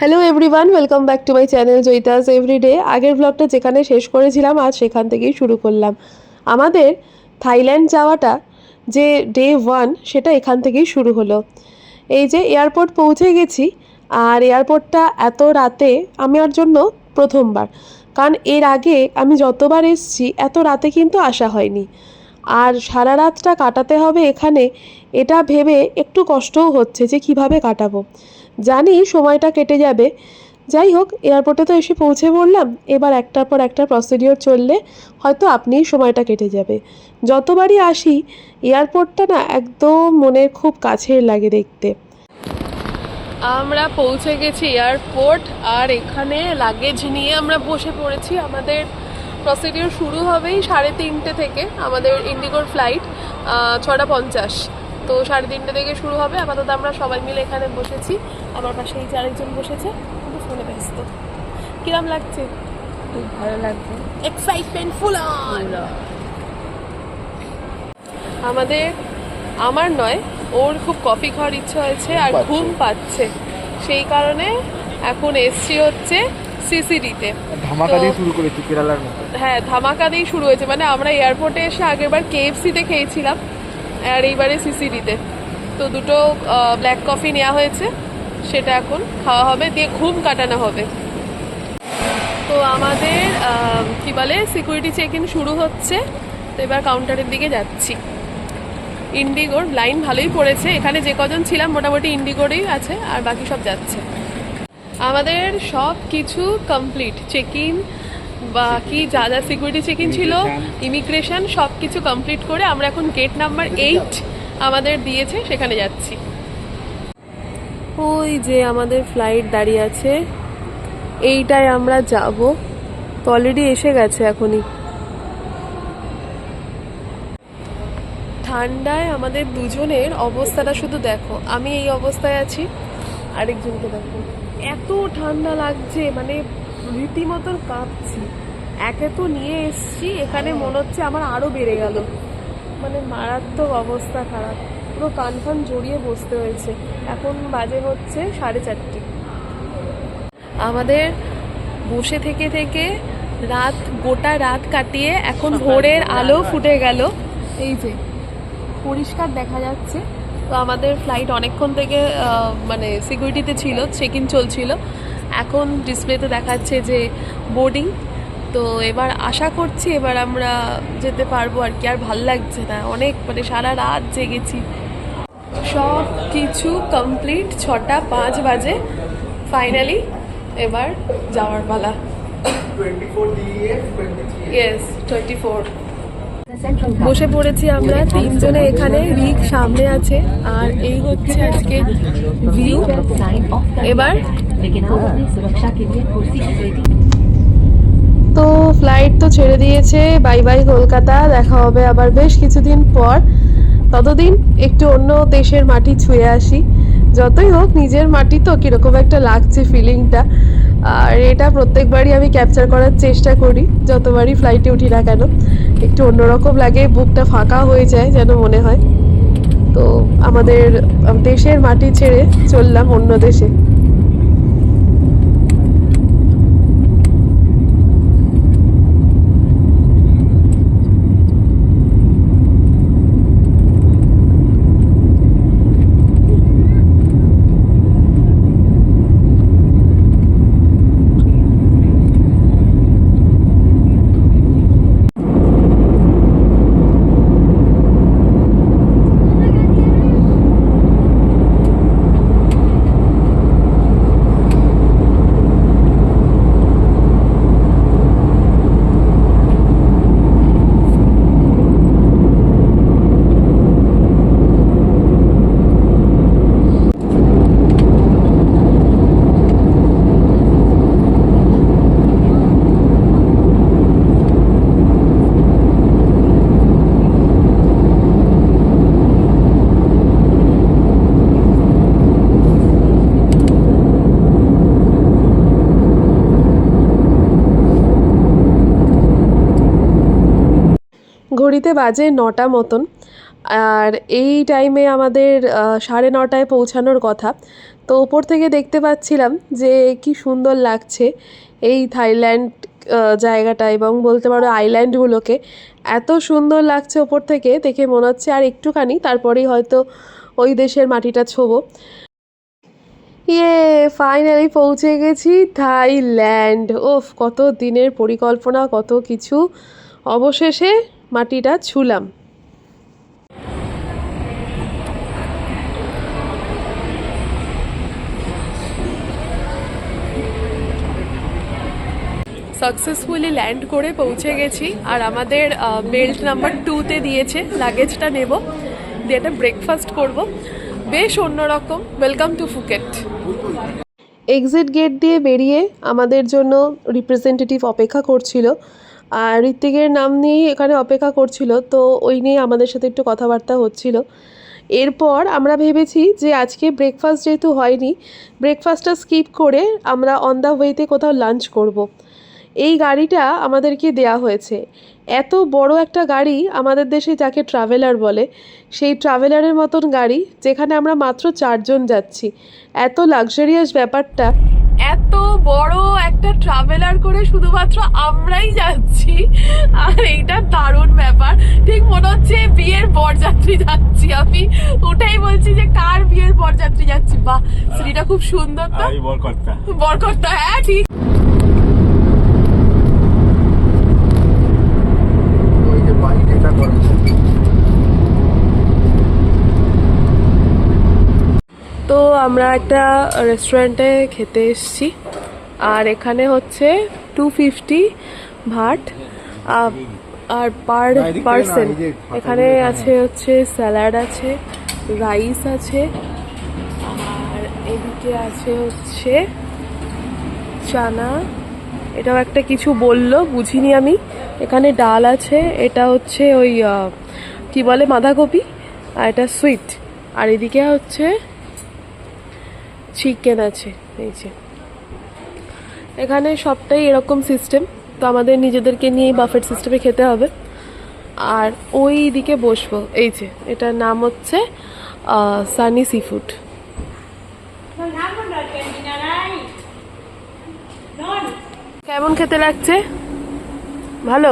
Hello everyone welcome back to my channel Joyita's everyday আগের ব্লগটা যেখানে শেষ করেছিলাম, আজ সেখান থেকেই শুরু করলাম। আমাদের থাইল্যান্ড যাওয়াটা যে ডে ওয়ান সেটা এখান থেকেই শুরু হলো। এই যে এয়ারপোর্ট পৌঁছে গেছি, আর এয়ারপোর্টটা এত রাতে আমার জন্য প্রথমবার। কারণ এর আগে আমি যতবার এসছি, এত রাতে কিন্তু আসা হয়নি। আর সারা রাতটা কাটাতে হবে এখানে, এটা ভেবে একটু কষ্টও হচ্ছে যে কীভাবে কাটাবো। জানি সময়টা কেটে যাবে। যাই হোক, এয়ারপোর্টে তো এসে পৌঁছে পড়লাম এবার একটার পর একটা প্রসিডিওর চললে হয়তো আপনিই সময়টা কেটে যাবে। যতবারই আসি, এয়ারপোর্টটা না একদম মনের খুব কাছের লাগে দেখতে। আমরা পৌঁছে গেছি এয়ারপোর্ট, আর এখানে লাগেজ নিয়ে আমরা বসে পড়েছি। আমাদের প্রসিডিওর শুরু হবেই সাড়ে তিনটে থেকে, আমাদের ইন্ডিগোর ফ্লাইট ছটা পঞ্চাশ। তো সাড়ে তিনটে থেকে শুরু হবে। আপাতত আমরা সবাই মিলে এখানে বসেছি। আমার পাশে এই যে আরেকজন বসেছে কিন্তু ফোনে ব্যস্ত। কিরম লাগছে? খুব ভালো লাগছে। এক্সাইটমেন্ট ফুল আমাদের আমার নয় ওর খুব কফি খাওয়ার ইচ্ছে হয়েছে আর ঘুম পাচ্ছে। সেই কারণে এখন এসছি হচ্ছে সিসিডিতে ধামাকা দিয়ে শুরু করেছি কেরালার মতো। হ্যাঁ ধামাকা দিয়েই শুরু হয়েছে। মানে আমরা এয়ারপোর্টে এসে আগেরবার কেএফসিতে খেয়েছিলাম। আর এইবারে সিসিডিতে। তো দুটো ব্ল্যাক কফি নেওয়া হয়েছে, সেটা এখন খাওয়া হবে, দিয়ে ঘুম কাটানো হবে। তো আমাদের কি বলে সিকিউরিটি চেক ইন শুরু হচ্ছে। তো এবার কাউন্টারের দিকে যাচ্ছি। ইন্ডিগোর লাইন ভালোই পড়েছে। এখানে যে কজন ছিলাম, মোটামুটি ইন্ডিগোরেই আছে, আর বাকি সব যাচ্ছে। আমাদের সব কিছু কমপ্লিট চেক ইন বাকি যা যা সিকিউরিটি চেকিং ছিল ইমিগ্রেশন সব কিছু কমপ্লিট করে আমরা এখন গেট নাম্বার এইট আমাদের দিয়েছে সেখানে যাচ্ছি। ওই যে আমাদের ফ্লাইট দাঁড়িয়ে আছে। এইটায় আমরা যাব। তো অলরেডি এসে গেছে এখনই। ঠান্ডায় আমাদের দুজনের অবস্থাটা শুধু দেখো আমি এই অবস্থায় আছি আরেকজনকে দেখো। এত ঠান্ডা লাগছে মানে রীতিমতন কাঁপছি। একে তো নিয়ে এসছি এখানে মনে হচ্ছে আমার আরও বেড়ে গেল। মানে মারাত্মক অবস্থা খারাপ পুরো কান ফান জড়িয়ে বসতে হয়েছে। এখন বাজে হচ্ছে সাড়ে চারটে। আমাদের বসে থেকে থেকে রাত গোটা রাত কাটিয়ে এখন ভোরের আলো ফুটে গেল। এই যে পরিষ্কার দেখা যাচ্ছে। তো আমাদের ফ্লাইট অনেকক্ষণ থেকে মানে সিকিউরিটিতে ছিল চেক ইন চলছিল। এখন ডিসপ্লেতে দেখাচ্ছে যে বোর্ডিং তো এবার আশা করছি এবার আমরা যেতে পারব আর কি আর ভালো লাগছে না। অনেক মানে সারা রাত জেগেছি। সব কিছু কমপ্লিট ছটা পাঁচ বাজে। ফাইনালি এবার যাওয়ার পালা। ইয়েস টোয়েন্টি ফোর বসে পড়েছি আমরা তিনজনে এখানে রিক সামনে আছে। আর এই হচ্ছে আজকে ভিউ এবার তো ফ্লাইট তো ছেড়ে দিয়েছে। বাই বাই কলকাতা, দেখা হবে আবার বেশ কিছুদিন পর। ততদিন একটু অন্য দেশের মাটি ছুঁয়ে আসি। যতই হোক, নিজের মাটি তো কীরকম একটা লাগছে ফিলিংটা আর এটা প্রত্যেকবারই আমি ক্যাপচার করার চেষ্টা করি, যতবারই ফ্লাইটে উঠি না কেন। একটু অন্যরকম লাগে, বুকটা ফাঁকা হয়ে যায় যেন মনে হয়। তো আমাদের, দেশের মাটি ছেড়ে চললাম অন্য দেশে। ঘড়িতে বাজে নটা মতন। আর এই টাইমে আমাদের সাড়ে নটায় পৌঁছানোর কথা। তো ওপর থেকে দেখতে পাচ্ছিলাম যে কি সুন্দর লাগছে এই থাইল্যান্ড জায়গাটা এবং বলতে পারো আইল্যান্ডগুলোকে এত সুন্দর লাগছে ওপর থেকে, দেখে মনে হচ্ছে আর একটুখানি, তারপরেই হয়তো ওই দেশের মাটিটা ছোবো। ইয়ে ফাইনালি পৌঁছে গেছি থাইল্যান্ড। ওফ, কত দিনের পরিকল্পনা, কত কিছু। অবশেষে মাটিটা ছুলাম। সাকসেসফুলি ল্যান্ড করে পৌঁছে গেছি আর আমাদের বেল্ট নাম্বার টুতে দিয়েছে লাগেজটা নেব দিয়ে একটা ব্রেকফাস্ট করব। বেশ অন্যরকম welcome to Phuket exit gate দিয়ে বেরিয়ে আমাদের জন্য রিপ্রেজেন্টেটিভ অপেক্ষা করছিল। আর ঋত্বিকের নাম নিয়েই এখানে অপেক্ষা করছিল, তো ওই নিয়ে আমাদের সাথে একটু কথাবার্তা হচ্ছিল। এরপর আমরা ভেবেছি যে আজকে ব্রেকফাস্ট যেহেতু হয়নি ব্রেকফাস্টটা স্কিপ করে আমরা অন দ্য ওয়েতে কোথাও লাঞ্চ করব। এই গাড়িটা আমাদেরকে দেয়া হয়েছে। এত বড় একটা গাড়ি আমাদের দেশে যাকে ট্রাভেলার বলে, সেই ট্রাভেলারের মতন গাড়ি যেখানে আমরা মাত্র চারজন যাচ্ছি। এত লাক্সারিয়াস ব্যাপারটা। এত বড় একটা ট্রাভেলার করে শুধুমাত্র আমরাই যাচ্ছি। আর এইটা দারুণ ব্যাপার। ঠিক মনে হচ্ছে বিয়ের বরযাত্রী যাচ্ছি আমি। ওটাই বলছি যে কার বিয়ের বরযাত্রী যাচ্ছি? বাহ স্ত্রীটা খুব সুন্দর তো। বরকর্তা। বরকর্তা হ্যাঁ ঠিক ওই যে বাইক এটা করে তো আমরা একটা রেস্টুরেন্টে খেতে এসেছি। আর এখানে হচ্ছে টু ফিফটি ভাট আর পার পার্সন ফাঁকা এখানে আছে হচ্ছে স্যালাড আছে রাইস আছে আর এদিকে আছে হচ্ছে চানা। এটাও একটা কিছু বলল বুঝিনি আমি। এখানে ডাল আছে এটা হচ্ছে ওই কি বলে বাঁধাকপি আর এটা সুইট আর এদিকে হচ্ছে চিকেন আছে এই যে। এখানে সবটাই এরকম সিস্টেম তো আমাদের নিজেদেরকে নিয়ে বাফেট সিস্টেমে খেতে হবে। আর ওই দিকে বসবো এই যে এটার নাম হচ্ছে সানি সি ফুড কেমন খেতে লাগছে? ভালো?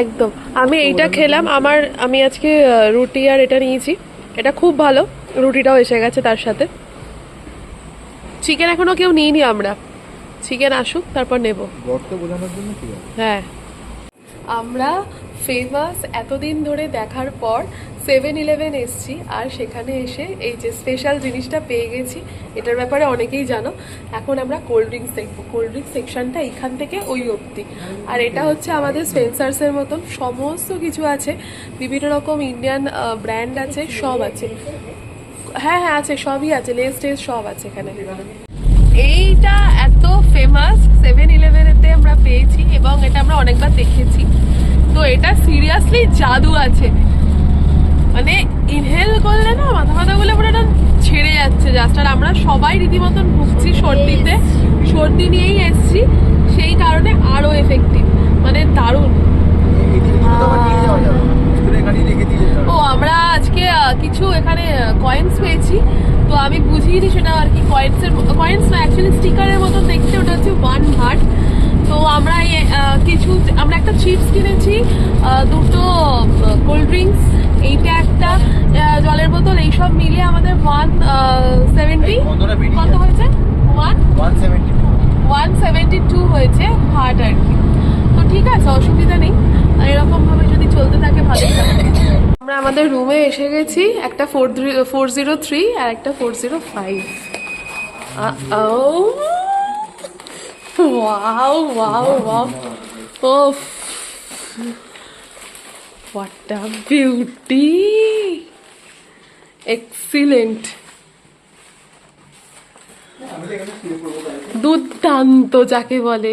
একদম। আমি এইটা খেলাম আমার আমি আজকে রুটি আর এটা নিয়েছি। এটা খুব ভালো। রুটিটাও এসে গেছে তার সাথে। চিকেন এখনও কেউ নিইনি আমরা। চিকেন আসুক তারপর নেব। বোঝানোর জন্য হ্যাঁ। আমরা ফেমাস এতদিন ধরে দেখার পর সেভেন ইলেভেন এসছি আর সেখানে এসে এই যে স্পেশাল জিনিসটা পেয়ে গেছি এটার ব্যাপারে অনেকেই জানো। এখন আমরা কোল্ড ড্রিঙ্কস দেখব। কোল্ড ড্রিঙ্কস সেকশনটা এখান থেকে ওই অবধি। আর এটা হচ্ছে আমাদের স্পেন্সার্সের মতন সমস্ত কিছু আছে। বিভিন্ন রকম ইন্ডিয়ান ব্র্যান্ড আছে সব আছে। হ্যাঁ হ্যাঁ আছে সবই আছে লেস টেস সব আছে এখানে। এইটা এত ফেমাস সেভেন ইলেভেনেতে আমরা পেয়েছি এবং এটা আমরা অনেকবার দেখেছি। তো এটা সিরিয়াসলি জাদু আছে। মানে ইনহেল করলে না মাথা মাথাগুলো পুরো একটা ছেড়ে যাচ্ছে জাস্ট আর আমরা সবাই রীতিমতন ভুগছি সর্দিতে। সর্দি নিয়েই এসছি সেই কারণে আরও এফেক্টিভ মানে দারুণ। রেখে দিয়ে ও আমরা আজকে কিছু এখানে কয়েন্স পেয়েছি। তো আমি বুঝিনি সেটা আর কি কয়েন্সের কয়েন্স না অ্যাকচুয়ালি স্টিকারের মতন দেখতে ওটা হচ্ছে ওয়ান ভাট তো আমরা কিছু আমরা একটা চিপস কিনেছি দুটো কোল্ড ড্রিঙ্কস এইটা একটা জলের বোতল এইসব মিলে আমাদের ওয়ান সেভেন্টি কত হয়েছে? ওয়ান 172 ওয়ান সেভেন্টি টু হয়েছে ভাট আর কি। তো ঠিক আছে অসুবিধা নেই। আর এরকম ভাবে যদি চলতে থাকে থাকে। আমরা আমাদের রুমে এসে গেছি, একটা ফোর ফোর জিরো থ্রি আর একটা four zero five wow wow wow. Oh what a beauty excellent দুর্দান্ত যাকে বলে।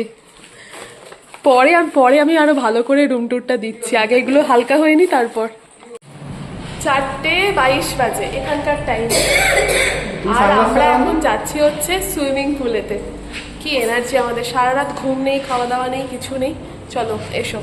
পরে আর পরে আমি আরও ভালো করে রুম টুরটা দিচ্ছি। আগে এগুলো হালকা হয়নি তারপর। চারটে বাইশ বাজে এখানকার টাইম আর আমরা এখন যাচ্ছি হচ্ছে সুইমিং পুলেতে কি এনার্জি আমাদের? সারা রাত ঘুম নেই খাওয়া দাওয়া নেই কিছু নেই। চলো এসো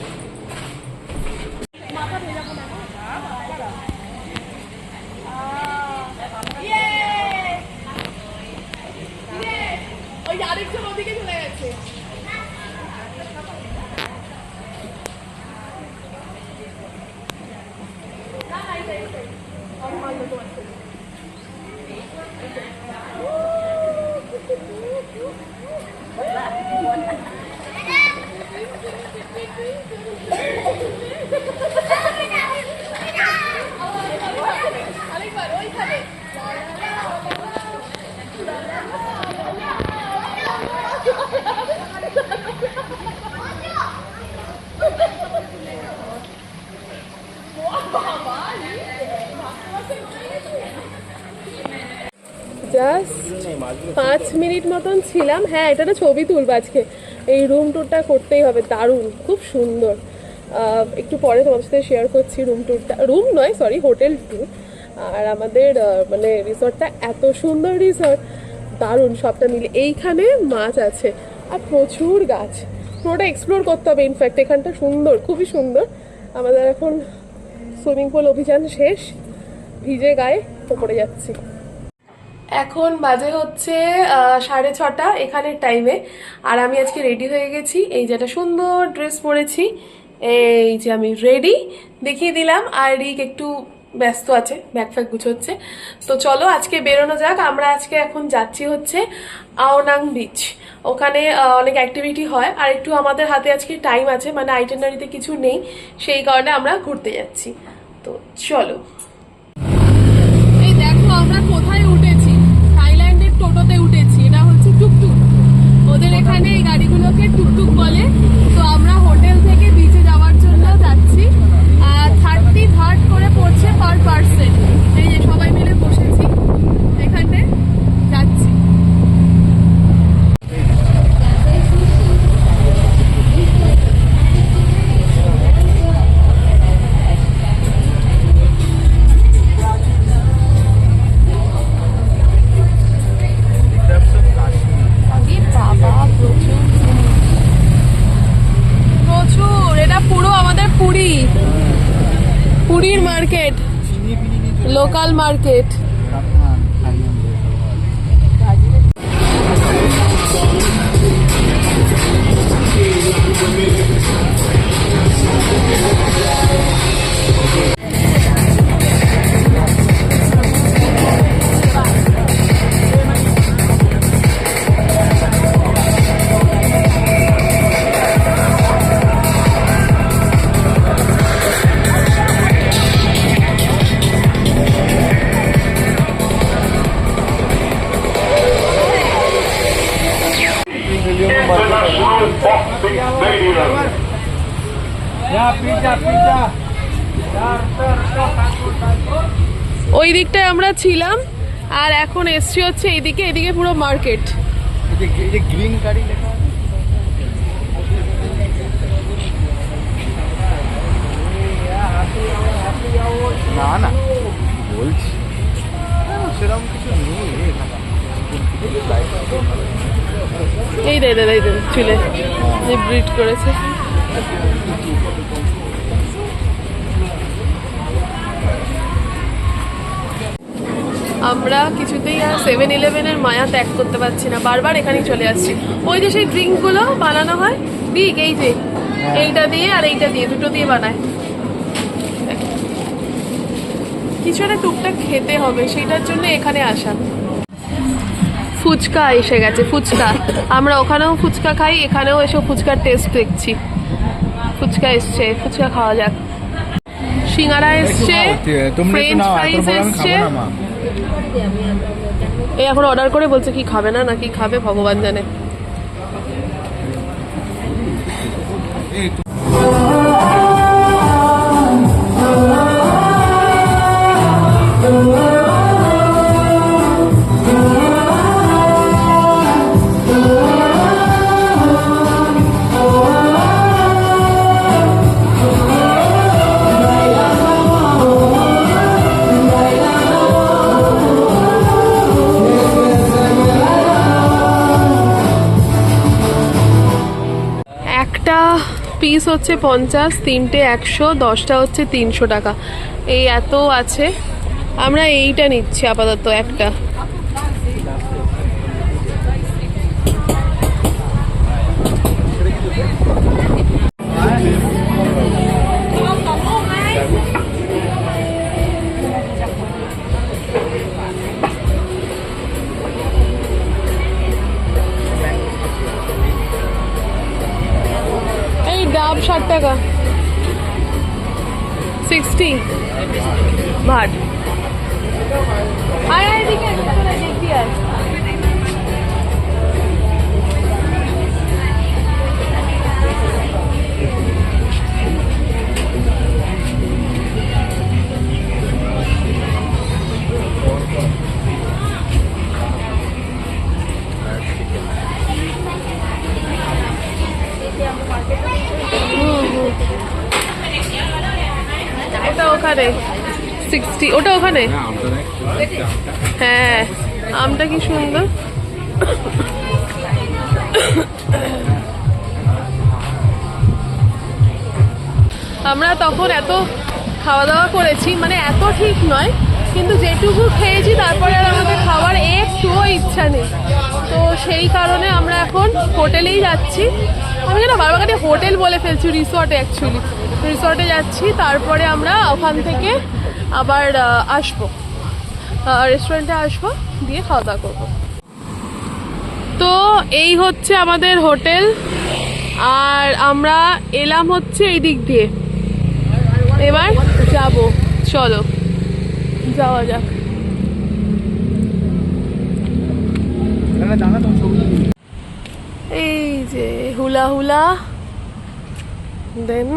জাস্ট পাঁচ মিনিট মতন ছিলাম। হ্যাঁ এটা না ছবি তুলবো আজকে। এই রুম ট্যুরটা করতেই হবে। দারুণ, খুব সুন্দর। একটু পরে তোমার সাথে শেয়ার করছি রুম ট্যুরটা রুম নয় সরি হোটেল ট্যুর আর আমাদের মানে রিসর্টটা এত সুন্দর রিসর্ট দারুণ, সবটা মিলে এইখানে মাছ আছে আর প্রচুর গাছ। পুরোটা এক্সপ্লোর করতে হবে ইনফ্যাক্ট এখানটা সুন্দর, খুবই সুন্দর। আমাদের এখন সুইমিং পুল অভিযান শেষ। ভিজে গায়ে ওপরে যাচ্ছি। এখন বাজে হচ্ছে সাড়ে ছটা এখানের টাইমে আর আমি আজকে রেডি হয়ে গেছি। এই যে একটা সুন্দর ড্রেস পরেছি। এই যে আমি রেডি দেখিয়ে দিলাম। আর রিক একটু ব্যস্ত আছে ব্যাগ ফ্যাগ গুছোচ্ছে। তো চলো আজকে বেরোনো যাক। আমরা আজকে এখন যাচ্ছি হচ্ছে আওনাং বিচ ওখানে অনেক অ্যাক্টিভিটি হয়। আর একটু আমাদের হাতে আজকে টাইম আছে মানে আইটেনারিতে কিছু নেই। সেই কারণে আমরা ঘুরতে যাচ্ছি। তো চলো। লোকাল মার্কেট ওই দিকটায় আমরা ছিলাম আর এখন এসছি হচ্ছে এইদিকে এদিকে পুরো মার্কেট গ্রিন গাড়ি লেখা না না বলছি। সেরকম কিছু নেই। এই দে দে দে চুলে। যে ব্রিড করেছে। আমরা কিছুতেই আর সেভেন ইলেভেনের মায়া ত্যাগ করতে পারছি না। বারবার এখানেই চলে আসছি। ওই যে সেই ড্রিঙ্কগুলো বানানো হয় দিক এই যে এইটা দিয়ে আর এইটা দিয়ে দুটো দিয়ে বানায়। কিছু একটা টুকটাক খেতে হবে সেইটার জন্য এখানে আসা। ফুচকা এসে গেছে ফুচকা। আমরা ওখানেও ফুচকা খাই এখানেও এসে ফুচকার টেস্ট দেখছি। ফুচকা এসছে ফুচকা খাওয়া যাক। সিঙ্গারা এসছে ফ্রেঞ্চ ফ্রাইজ এসছে। এই এখন অর্ডার করে বলছে কি খাবে না নাকি খাবে ভগবান জানে। এই পিস হচ্ছে পঞ্চাশ, তিনটে একশো, দশটা হচ্ছে তিনশো টাকা। এই এত আছে। আমরা এইটা নিচ্ছি আপাতত একটা। ওটা ওখানে? হ্যাঁ আমটা কি সুন্দর। আমরা তখন এত খাওয়া দাওয়া করেছি মানে এত ঠিক নয় কিন্তু যেটুকু খেয়েছি তারপরে আর আমাদের খাওয়ার একটুও ইচ্ছা নেই। তো সেই কারণে আমরা এখন হোটেলেই যাচ্ছি। আমি কেন বারবার হোটেল বলে ফেলছি রিসর্টে অ্যাকচুয়ালি রিসর্টে যাচ্ছি তারপরে আমরা ওখান থেকে আবার আসব। রেস্টুরেন্টে আসব, দিয়ে খাওয়া দাওয়া করব। তো এই হচ্ছে আমাদের হোটেল। আর আমরা এলাম হচ্ছে এই দিক দিয়ে। এবার যাব। চলো, যাওয়া যাক। এই যে হুলা হুলা দেন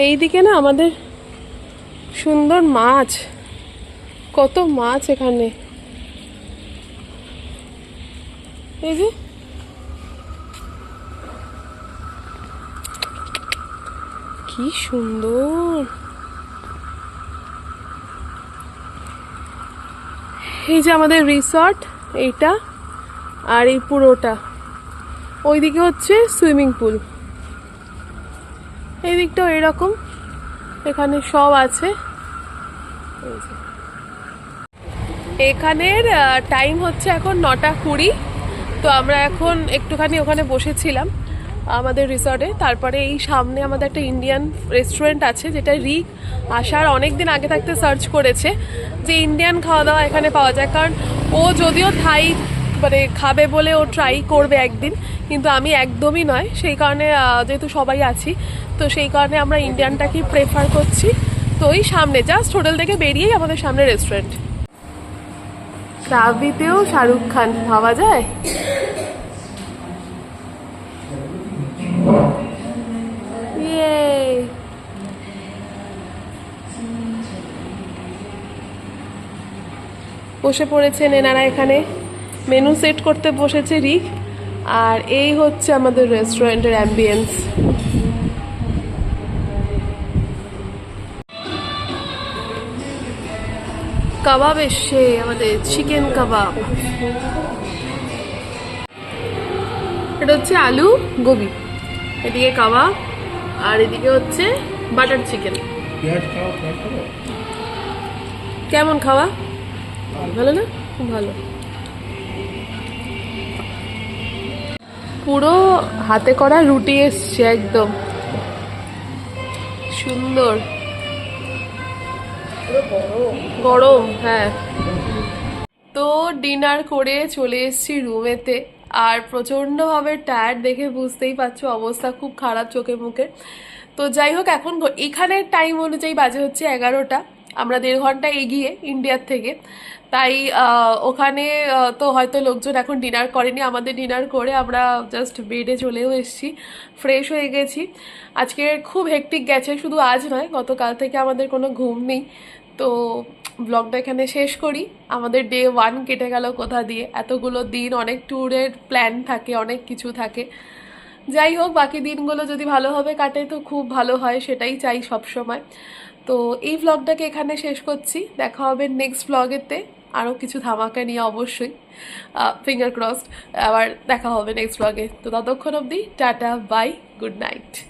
এইটা এইদিকে না আমাদের সুন্দর মাছ। কত মাছ এখানে। এই যে। কি সুন্দর। এই যে আমাদের রিসর্ট এইটা আর এই পুরোটা। ওইদিকে হচ্ছে সুইমিং পুল এই দিকটাও এরকম। এখানে সব আছে। এখানের টাইম হচ্ছে এখন নটা কুড়ি। তো আমরা এখন একটুখানি ওখানে বসেছিলাম, আমাদের রিসর্টে তারপরে এই সামনে আমাদের একটা ইন্ডিয়ান রেস্টুরেন্ট আছে, যেটা রিক আসার অনেক দিন আগে থাকতে সার্চ করেছে। যে ইন্ডিয়ান খাওয়া দাওয়া এখানে পাওয়া যায়। কারণ ও যদিও থাই মানে খাবে বলে ও ট্রাই করবে একদিন, কিন্তু আমি একদমই নয়। সেই কারণে যেহেতু সবাই আছি, তো সেই কারণে আমরা ইন্ডিয়ানটাকেই প্রেফার করছি। তো ওই সামনে জাস্ট হোটেল থেকে বেরিয়েই আমাদের সামনে রেস্টুরেন্ট রাবিতেও শাহরুখ খান, ভাবা যায়? বসে পড়েছেন এনারা এখানে। মেনু সেট করতে বসেছে রিক আর এই হচ্ছে আমাদের রেস্টুরেন্টের অ্যাম্বিয়েন্স কাবাব এসছে আমাদের চিকেন কাবাব। এটা হচ্ছে আলু গোবি। এদিকে কাবাব আর এদিকে হচ্ছে বাটার চিকেন কেমন খাওয়া? ভালো না? খুব ভালো। পুরো হাতে করা রুটি এসছে একদম। সুন্দর। গরম হ্যাঁ। তো ডিনার করে চলে এসেছি রুমেতে। আর প্রচণ্ডভাবে টায়ার্ড দেখে বুঝতেই পারছ, অবস্থা খুব খারাপ চোখে মুখে। তো যাই হোক, এখন এখানের টাইম অনুযায়ী বাজে হচ্ছে এগারোটা। আমরা দেড় ঘণ্টা এগিয়ে ইন্ডিয়ার থেকে। তাই ওখানে তো হয়তো লোকজন এখন ডিনার করেনি। আমাদের ডিনার করে আমরা জাস্ট বেডে চলেও এসেছি। ফ্রেশ হয়ে গেছি। আজকে খুব হেকটিক গেছে, শুধু আজ নয়, গতকাল থেকে আমাদের কোনো ঘুম নেই। তো ব্লগটা এখানে শেষ করি। আমাদের ডে ওয়ান কেটে গেল কোথা দিয়ে। এতগুলো দিন, অনেক ট্যুরের প্ল্যান থাকে, অনেক কিছু থাকে। যাই হোক, বাকি দিনগুলো যদি ভালোভাবে কাটে, তো খুব ভালো হয়, সেটাই চাই সব সময় তো এই ব্লগটাকে এখানে শেষ করছি। দেখা হবে নেক্সট ভ্লগেতে আরও কিছু ধামাকা নিয়ে অবশ্যই ফিঙ্গার ক্রসড আবার দেখা হবে নেক্সট ব্লগে তো ততক্ষণ অবধি, টাটা বাই গুড নাইট